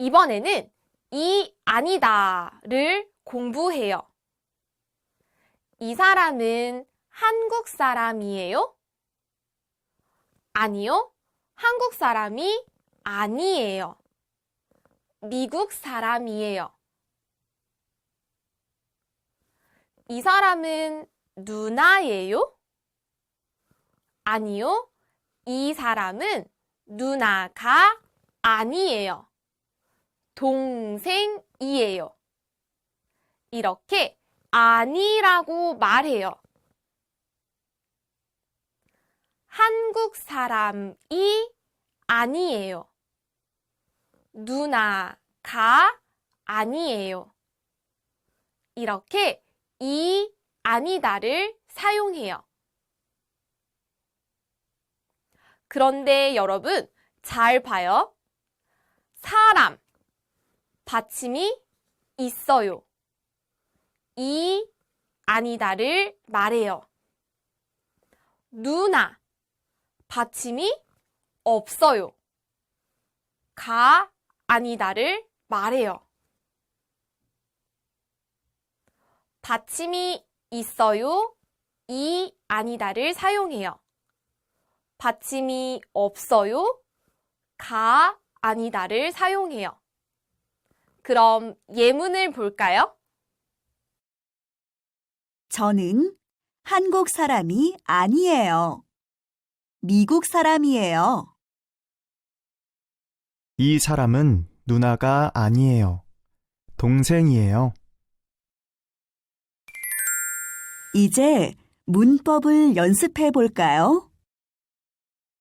이번에는 이 아니다를 공부해요. 이 사람은 한국 사람이에요? 아니요. 한국 사람이 아니에요. 미국 사람이에요. 이 사람은 누나예요? 아니요. 이 사람은 누나가 아니에요. 동생이에요. 이렇게 아니라고 말해요. 한국 사람이 아니에요. 누나가 아니에요. 이렇게 이 아니다를 사용해요. 그런데 여러분, 잘 봐요. 사람, 받침이 있어요. 이 아니다를 말해요. 누나, 받침이 없어요. 가 아니다를 말해요. 받침이 있어요. 이 아니다를 사용해요. 받침이 없어요. 가 아니다를 사용해요. 그럼 예문을 볼까요? 저는 한국 사람이 아니에요. 미국 사람이에요. 이 사람은 누나가 아니에요. 동생이에요. 이제 문법을 연습해 볼까요?